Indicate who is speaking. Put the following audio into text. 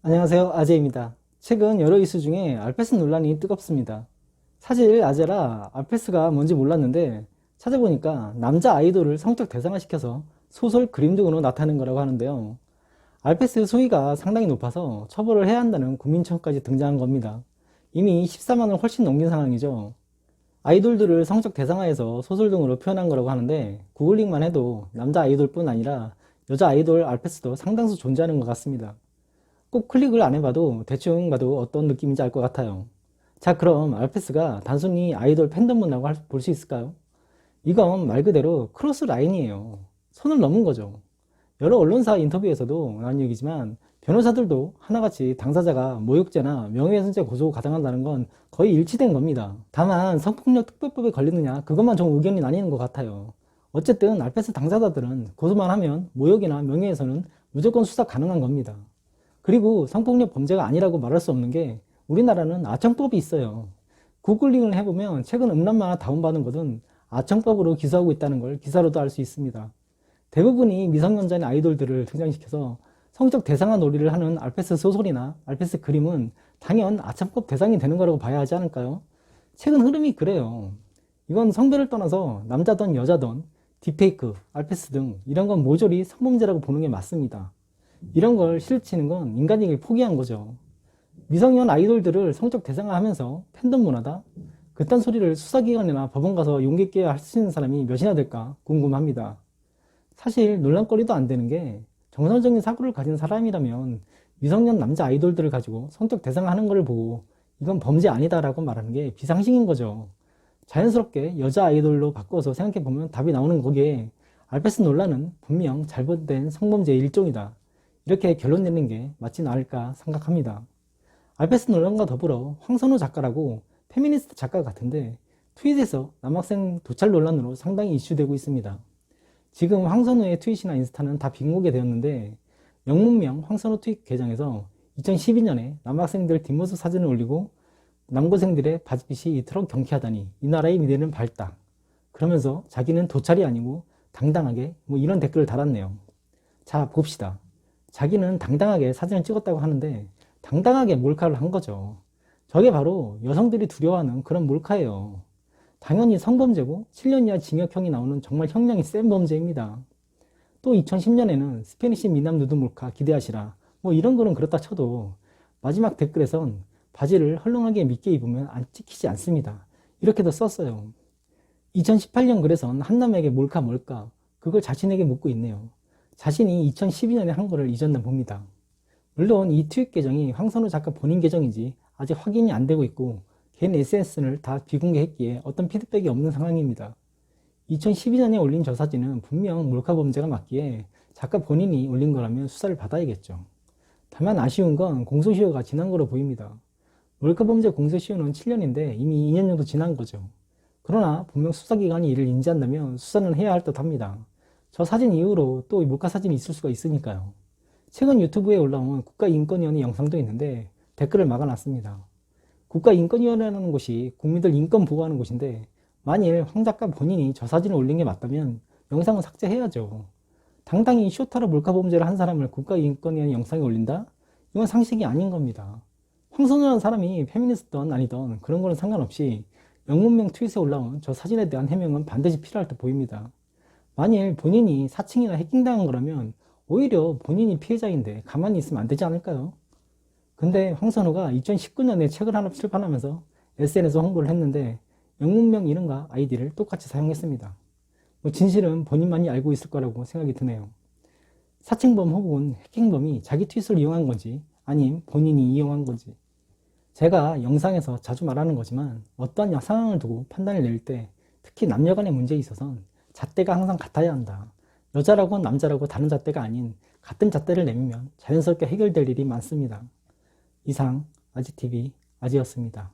Speaker 1: 안녕하세요. 아재입니다. 최근 여러 이슈 중에 알페스 논란이 뜨겁습니다. 사실 아재라 알페스가 뭔지 몰랐는데 찾아보니까 남자 아이돌을 성적 대상화시켜서 소설 그림 등으로 나타낸 거라고 하는데요. 알페스 소위가 상당히 높아서 처벌을 해야 한다는 국민청까지 등장한 겁니다. 이미 14만을 훨씬 넘긴 상황이죠. 아이돌들을 성적 대상화해서 소설 등으로 표현한 거라고 하는데 구글링만 해도 남자 아이돌뿐 아니라 여자 아이돌 알페스도 상당수 존재하는 것 같습니다. 꼭 클릭을 안 해봐도 대충 봐도 어떤 느낌인지 알 것 같아요. 자, 그럼 알페스가 단순히 아이돌 팬덤문이라고 볼 수 있을까요? 이건 말 그대로 크로스 라인이에요. 선을 넘은 거죠. 여러 언론사 인터뷰에서도 나온 얘기지만 변호사들도 하나같이 당사자가 모욕죄나 명예훼손죄 고소 가당한다는 건 거의 일치된 겁니다. 다만 성폭력 특별법에 걸리느냐 그것만 좀 의견이 나뉘는 것 같아요. 어쨌든 알페스 당사자들은 고소만 하면 모욕이나 명예훼손은 무조건 수사 가능한 겁니다. 그리고 성폭력 범죄가 아니라고 말할 수 없는 게 우리나라는 아청법이 있어요. 구글링을 해보면 최근 음란만화 다운받은 것은 아청법으로 기소하고 있다는 걸 기사로도 알 수 있습니다. 대부분이 미성년자인 아이돌들을 등장시켜서 성적 대상화 놀이를 하는 알페스 소설이나 알페스 그림은 당연 아청법 대상이 되는 거라고 봐야 하지 않을까요? 최근 흐름이 그래요. 이건 성별을 떠나서 남자든 여자든 딥페이크, 알페스 등 이런 건 모조리 성범죄라고 보는 게 맞습니다. 이런 걸 실치는 건 인간에게 포기한 거죠. 미성년 아이돌들을 성적 대상화하면서 팬덤 문화다? 그딴 소리를 수사기관이나 법원 가서 용기 있게 할 수 있는 사람이 몇이나 될까 궁금합니다. 사실 논란거리도 안 되는 게 정상적인 사고를 가진 사람이라면 미성년 남자 아이돌들을 가지고 성적 대상화하는 걸 보고 이건 범죄 아니다라고 말하는 게 비상식인 거죠. 자연스럽게 여자 아이돌로 바꿔서 생각해보면 답이 나오는 거기에 알페스 논란은 분명 잘못된 성범죄의 일종이다. 이렇게 결론 내는 게 맞진 않을까 생각합니다. 알페스 논란과 더불어 황선우 작가라고 페미니스트 작가 같은데 트윗에서 남학생 도찰 논란으로 상당히 이슈되고 있습니다. 지금 황선우의 트윗이나 인스타는 다 빙고게 되었는데 영문명 황선우 트윗 계정에서 2012년에 남학생들 뒷모습 사진을 올리고 남고생들의 바지핏이 이토록 경쾌하다니 이 나라의 미래는 밝다. 그러면서 자기는 도찰이 아니고 당당하게 뭐 이런 댓글을 달았네요. 자 봅시다. 자기는 당당하게 사진을 찍었다고 하는데 당당하게 몰카를 한 거죠. 저게 바로 여성들이 두려워하는 그런 몰카예요. 당연히 성범죄고 7년 이하 징역형이 나오는 정말 형량이 센 범죄입니다. 또 2010년에는 스페니시 미남 누드 몰카 기대하시라 뭐 이런 거는 그렇다 쳐도 마지막 댓글에선 바지를 헐렁하게 믿게 입으면 안 찍히지 않습니다. 이렇게도 썼어요. 2018년 글에선 한남에게 몰카 뭘까 그걸 자신에게 묻고 있네요. 자신이 2012년에 한 거를 잊었나 봅니다. 물론 이 트윗 계정이 황선우 작가 본인 계정인지 아직 확인이 안 되고 있고 개인 SNS를 다 비공개했기에 어떤 피드백이 없는 상황입니다. 2012년에 올린 저 사진은 분명 몰카 범죄가 맞기에 작가 본인이 올린 거라면 수사를 받아야겠죠. 다만 아쉬운 건 공소시효가 지난 거로 보입니다. 몰카 범죄 공소시효는 7년인데 이미 2년 정도 지난 거죠. 그러나 분명 수사기관이 이를 인지한다면 수사는 해야 할 듯 합니다. 저 사진 이후로 또 몰카 사진이 있을 수가 있으니까요. 최근 유튜브에 올라온 국가인권위원회 영상도 있는데 댓글을 막아놨습니다. 국가인권위원회라는 곳이 국민들 인권 보호하는 곳인데 만일 황 작가 본인이 저 사진을 올린 게 맞다면 영상은 삭제해야죠. 당당히 쇼타로 몰카 범죄를 한 사람을 국가인권위원회 영상에 올린다? 이건 상식이 아닌 겁니다. 황선우라는 사람이 페미니스트든 아니든 그런 거는 상관없이 영문명 트윗에 올라온 저 사진에 대한 해명은 반드시 필요할 듯 보입니다. 만일 본인이 사칭이나 해킹당한 거라면 오히려 본인이 피해자인데 가만히 있으면 안 되지 않을까요? 근데 황선우가 2019년에 책을 하나 출판하면서 SNS 홍보를 했는데 영문명 이름과 아이디를 똑같이 사용했습니다. 뭐 진실은 본인만이 알고 있을 거라고 생각이 드네요. 사칭범 혹은 해킹범이 자기 트윗을 이용한 건지 아님 본인이 이용한 건지 제가 영상에서 자주 말하는 거지만 어떠한 상황을 두고 판단을 낼때 특히 남녀 간의 문제에 있어서는 잣대가 항상 같아야 한다. 여자라고 남자라고 다른 잣대가 아닌 같은 잣대를 내밀면 자연스럽게 해결될 일이 많습니다. 이상 아지TV 아지였습니다.